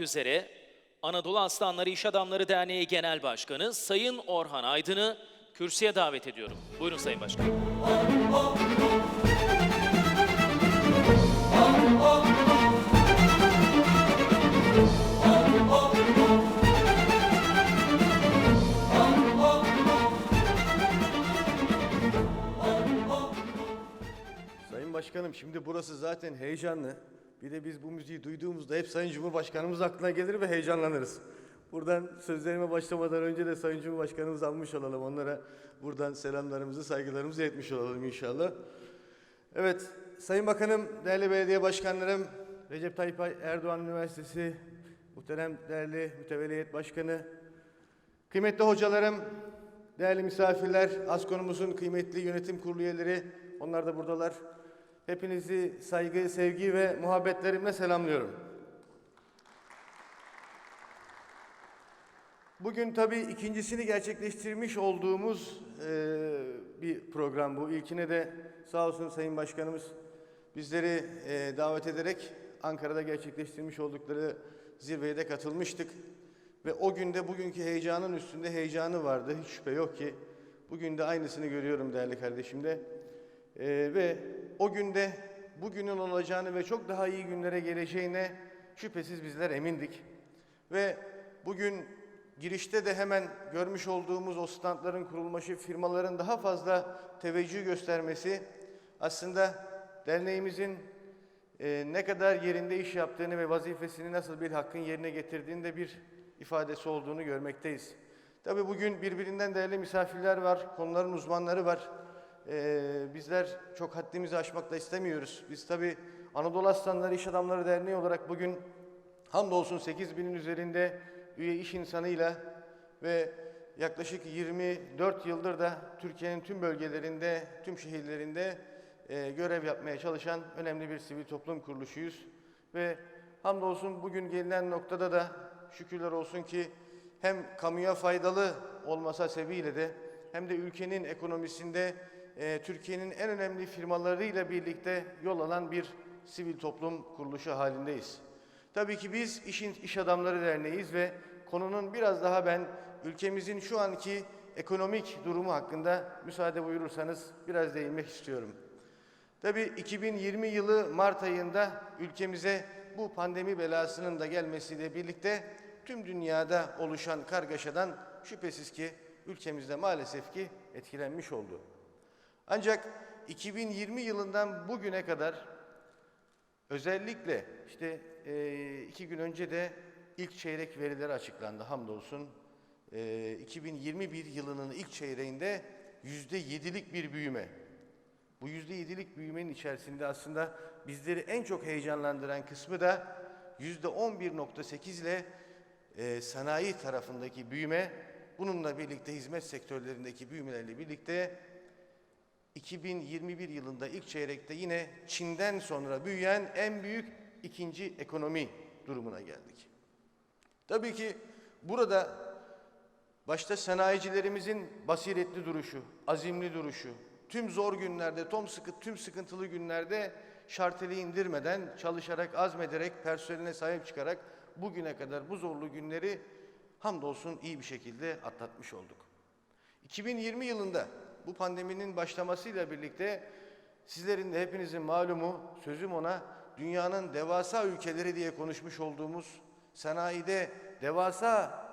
üzere Anadolu Aslanları İş Adamları Derneği Genel Başkanı Sayın Orhan Aydın'ı kürsüye davet ediyorum. Buyurun Sayın Başkan. Sayın Başkanım şimdi burası zaten heyecanlı. Bir de biz bu müziği duyduğumuzda hep Sayın Cumhurbaşkanımız aklına gelir ve heyecanlanırız. Buradan sözlerime başlamadan önce de Sayın Cumhurbaşkanımız almış olalım. Onlara buradan selamlarımızı, saygılarımızı etmiş olalım inşallah. Evet, Sayın Bakanım, değerli belediye başkanlarım, Recep Tayyip Erdoğan Üniversitesi, muhterem değerli mütevelliyet başkanı, Kıymetli hocalarım, değerli misafirler, ASKON'umuzun kıymetli yönetim kurulu üyeleri, onlar da buradalar. Hepinizi saygı, sevgi ve muhabbetlerimle selamlıyorum. Bugün tabii ikincisini gerçekleştirmiş olduğumuz eee, bir program bu. İlkine de sağ olsun Sayın Başkanımız bizleri eee, davet ederek Ankara'da gerçekleştirmiş oldukları zirveye de katılmıştık. Ve o günde bugünkü heyecanın üstünde heyecanı vardı. Hiç şüphe yok ki. Bugün de aynısını görüyorum değerli kardeşimde. Ee, ve o günde bugünün olacağını ve çok daha iyi günlere geleceğine şüphesiz bizler emindik. Ve bugün girişte de hemen görmüş olduğumuz o standların kurulması, firmaların daha fazla teveccüh göstermesi aslında derneğimizin e, ne kadar yerinde iş yaptığını ve vazifesini nasıl bir hakkın yerine getirdiğini de bir ifadesi olduğunu görmekteyiz. Tabii bugün birbirinden değerli misafirler var, konuların uzmanları var. Ee, bizler çok haddimizi aşmak da istemiyoruz. Biz tabii Anadolu Aslanları İş Adamları Derneği olarak bugün hamdolsun 8 binin üzerinde üye iş insanıyla ve yaklaşık 24 yıldır da Türkiye'nin tüm bölgelerinde, tüm şehirlerinde e, görev yapmaya çalışan önemli bir sivil toplum kuruluşuyuz. Ve hamdolsun bugün gelinen noktada da şükürler olsun ki hem kamuya faydalı olmasa sebebiyle de hem de ülkenin ekonomisinde e, Türkiye'nin en önemli firmalarıyla birlikte yol alan bir sivil toplum kuruluşu halindeyiz. Tabii ki biz işin iş adamları derneğiyiz ve konunun biraz daha ben ülkemizin şu anki ekonomik durumu hakkında müsaade buyurursanız biraz değinmek istiyorum. Tabii 2020 yılı Mart ayında ülkemize bu pandemi belasının da gelmesiyle birlikte tüm dünyada oluşan kargaşadan şüphesiz ki ülkemizde maalesef ki etkilenmiş oldu. Ancak 2020 yılından bugüne kadar özellikle işte eee, iki gün önce de ilk çeyrek verileri açıklandı hamdolsun. Eee 2021 yılının ilk çeyreğinde yüzde yedilik bir büyüme. Bu yüzde yedilik büyümenin içerisinde aslında bizleri en çok heyecanlandıran kısmı da yüzde 11.8 ile e, sanayi tarafındaki büyüme, bununla birlikte hizmet sektörlerindeki büyümelerle birlikte 2021 yılında ilk çeyrekte yine Çin'den sonra büyüyen en büyük ikinci ekonomi durumuna geldik. Tabii ki burada Başta sanayicilerimizin basiretli duruşu, azimli duruşu, tüm zor günlerde, tüm, sıkı, tüm sıkıntılı günlerde şarteli indirmeden, çalışarak, azmederek, personeline sahip çıkarak bugüne kadar bu zorlu günleri hamdolsun iyi bir şekilde atlatmış olduk. 2020 yılında bu pandeminin başlamasıyla birlikte sizlerin de hepinizin malumu sözüm ona dünyanın devasa ülkeleri diye konuşmuş olduğumuz sanayide devasa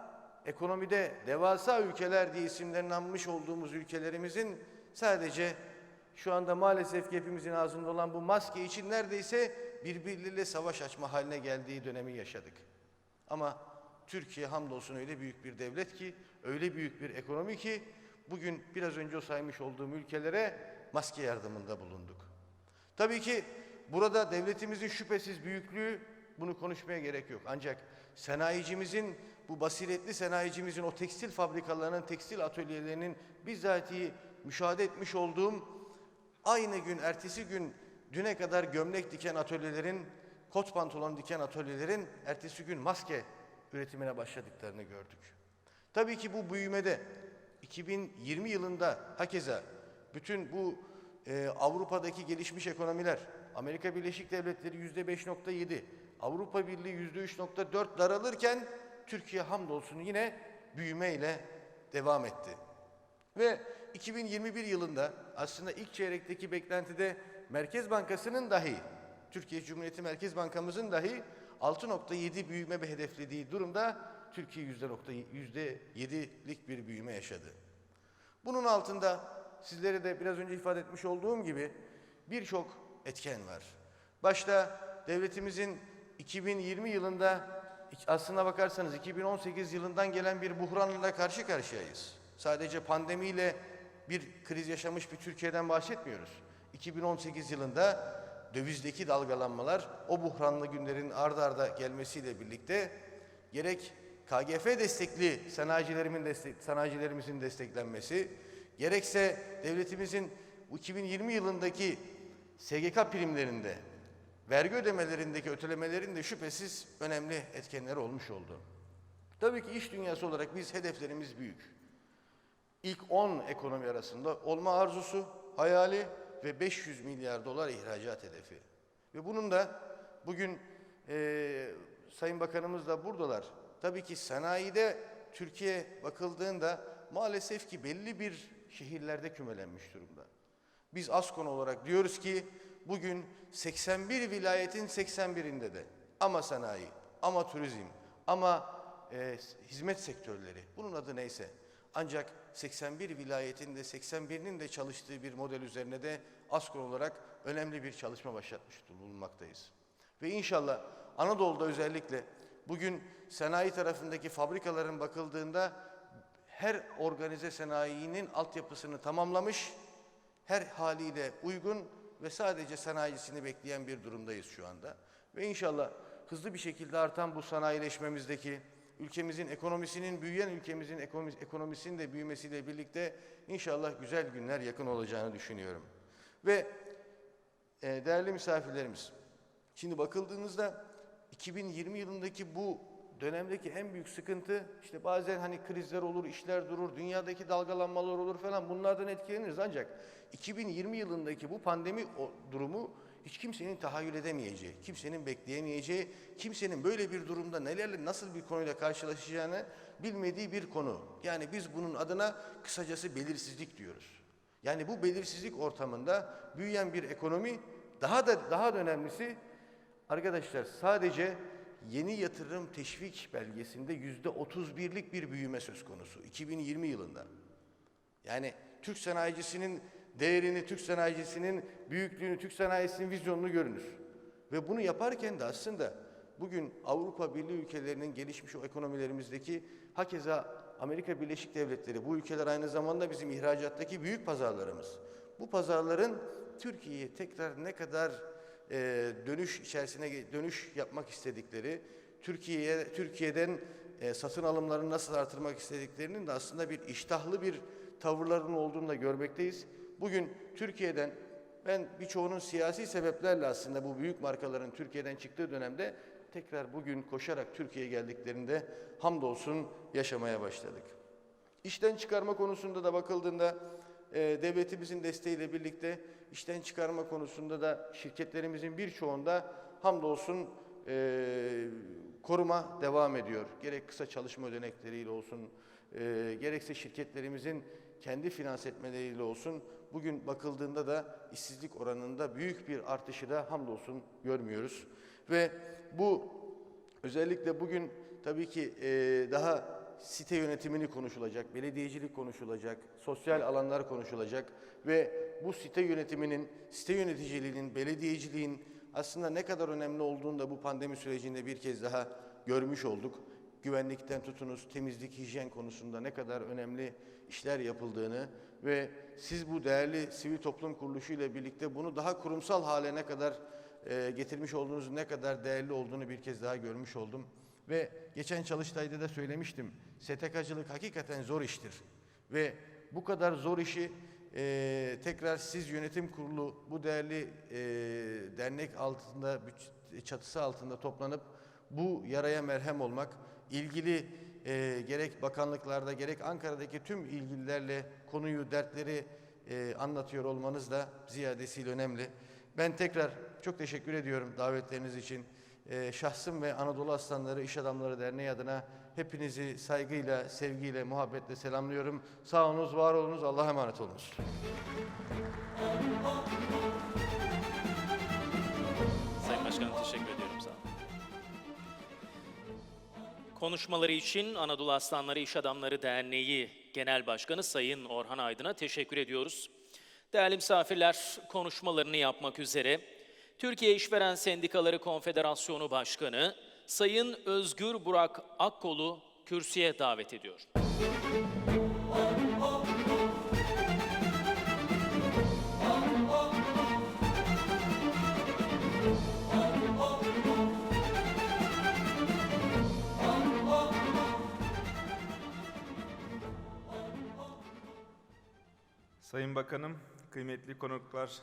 ekonomide devasa ülkeler diye isimlerini anmış olduğumuz ülkelerimizin sadece şu anda maalesef ki hepimizin ağzında olan bu maske için neredeyse birbirleriyle savaş açma haline geldiği dönemi yaşadık. Ama Türkiye hamdolsun öyle büyük bir devlet ki, öyle büyük bir ekonomi ki bugün biraz önce saymış olduğum ülkelere maske yardımında bulunduk. Tabii ki burada devletimizin şüphesiz büyüklüğü bunu konuşmaya gerek yok. Ancak sanayicimizin bu basiretli sanayicimizin o tekstil fabrikalarının, tekstil atölyelerinin bizatihi müşahede etmiş olduğum aynı gün, ertesi gün düne kadar gömlek diken atölyelerin, kot pantolon diken atölyelerin ertesi gün maske üretimine başladıklarını gördük. Tabii ki bu büyümede 2020 yılında hakeza bütün bu e, Avrupa'daki gelişmiş ekonomiler, Amerika Birleşik Devletleri yüzde 5.7, Avrupa Birliği %3.4 daralırken Türkiye hamdolsun yine büyümeyle devam etti. Ve 2021 yılında aslında ilk çeyrekteki beklentide Merkez Bankası'nın dahi, Türkiye Cumhuriyeti Merkez Bankamızın dahi 6.7 büyüme hedeflediği durumda Türkiye %7'lik bir büyüme yaşadı. Bunun altında sizlere de biraz önce ifade etmiş olduğum gibi birçok etken var. Başta devletimizin 2020 yılında aslına bakarsanız 2018 yılından gelen bir buhranla karşı karşıyayız. Sadece pandemiyle bir kriz yaşamış bir Türkiye'den bahsetmiyoruz. 2018 yılında dövizdeki dalgalanmalar o buhranlı günlerin ard arda gelmesiyle birlikte gerek KGF destekli sanayicilerimin destek, sanayicilerimizin desteklenmesi, gerekse devletimizin bu 2020 yılındaki SGK primlerinde, vergi ödemelerindeki ötelemelerin de şüphesiz önemli etkenleri olmuş oldu. Tabii ki iş dünyası olarak biz hedeflerimiz büyük. İlk 10 ekonomi arasında olma arzusu, hayali ve 500 milyar dolar ihracat hedefi. Ve bunun da bugün eee Sayın Bakanımız da buradalar. Tabii ki sanayide Türkiye bakıldığında maalesef ki belli bir şehirlerde kümelenmiş durumda. Biz ASKON olarak diyoruz ki bugün 81 vilayetin 81'inde de ama sanayi, ama turizm, ama e, hizmet sektörleri bunun adı neyse ancak 81 vilayetin de 81'inin de çalıştığı bir model üzerine de ASKON olarak önemli bir çalışma başlatmış bulunmaktayız. Ve inşallah Anadolu'da özellikle bugün sanayi tarafındaki fabrikaların bakıldığında her organize sanayinin altyapısını tamamlamış, her haliyle uygun ve sadece sanayicisini bekleyen bir durumdayız şu anda. Ve inşallah hızlı bir şekilde artan bu sanayileşmemizdeki ülkemizin ekonomisinin, büyüyen ülkemizin ekonomi- ekonomisinin de büyümesiyle birlikte inşallah güzel günler yakın olacağını düşünüyorum. Ve e, değerli misafirlerimiz, şimdi bakıldığınızda 2020 yılındaki bu dönemdeki en büyük sıkıntı işte bazen hani krizler olur, işler durur, dünyadaki dalgalanmalar olur falan bunlardan etkileniriz ancak 2020 yılındaki bu pandemi durumu hiç kimsenin tahayyül edemeyeceği, kimsenin bekleyemeyeceği, kimsenin böyle bir durumda nelerle nasıl bir konuyla karşılaşacağını bilmediği bir konu. Yani biz bunun adına kısacası belirsizlik diyoruz. Yani bu belirsizlik ortamında büyüyen bir ekonomi daha da daha da önemlisi arkadaşlar sadece yeni yatırım teşvik belgesinde yüzde 31'lik bir büyüme söz konusu 2020 yılında. Yani Türk sanayicisinin değerini, Türk sanayicisinin büyüklüğünü, Türk sanayisinin vizyonunu görünür. Ve bunu yaparken de aslında bugün Avrupa Birliği ülkelerinin gelişmiş o ekonomilerimizdeki hakeza Amerika Birleşik Devletleri bu ülkeler aynı zamanda bizim ihracattaki büyük pazarlarımız. Bu pazarların Türkiye'ye tekrar ne kadar e, dönüş içerisine dönüş yapmak istedikleri, Türkiye'ye Türkiye'den e, satın alımlarını nasıl artırmak istediklerinin de aslında bir iştahlı bir tavırların olduğunu da görmekteyiz. Bugün Türkiye'den ben birçoğunun siyasi sebeplerle aslında bu büyük markaların Türkiye'den çıktığı dönemde tekrar bugün koşarak Türkiye'ye geldiklerinde hamdolsun yaşamaya başladık. İşten çıkarma konusunda da bakıldığında e, devletimizin desteğiyle birlikte işten çıkarma konusunda da şirketlerimizin birçoğunda hamdolsun e, koruma devam ediyor. Gerek kısa çalışma ödenekleriyle olsun, e, gerekse şirketlerimizin kendi finans etmeleriyle olsun bugün bakıldığında da işsizlik oranında büyük bir artışı da hamdolsun görmüyoruz. Ve bu özellikle bugün tabii ki e, daha site yönetimini konuşulacak, belediyecilik konuşulacak, sosyal alanlar konuşulacak ve bu site yönetiminin, site yöneticiliğinin, belediyeciliğin aslında ne kadar önemli olduğunu da bu pandemi sürecinde bir kez daha görmüş olduk. Güvenlikten tutunuz, temizlik, hijyen konusunda ne kadar önemli işler yapıldığını ve siz bu değerli sivil toplum kuruluşu ile birlikte bunu daha kurumsal hale ne kadar e, getirmiş olduğunuz ne kadar değerli olduğunu bir kez daha görmüş oldum. Ve geçen çalıştayda da söylemiştim. STK'cılık hakikaten zor iştir. Ve bu kadar zor işi e, tekrar siz yönetim kurulu bu değerli e, dernek altında, çatısı altında toplanıp bu yaraya merhem olmak, ilgili e, gerek bakanlıklarda gerek Ankara'daki tüm ilgililerle konuyu, dertleri e, anlatıyor olmanız da ziyadesiyle önemli. Ben tekrar çok teşekkür ediyorum davetleriniz için. E, şahsım ve Anadolu Aslanları İş Adamları Derneği adına hepinizi saygıyla, sevgiyle, muhabbetle selamlıyorum. Sağ olunuz, var olunuz, Allah'a emanet olunuz. Sayın Başkanım teşekkür ediyorum sağ olun. Konuşmaları için Anadolu Aslanları İş Adamları Derneği Genel Başkanı Sayın Orhan Aydın'a teşekkür ediyoruz. Değerli misafirler, konuşmalarını yapmak üzere Türkiye İşveren Sendikaları Konfederasyonu Başkanı Sayın Özgür Burak Akkol'u kürsüye davet ediyor. Sayın Bakanım, kıymetli konuklar,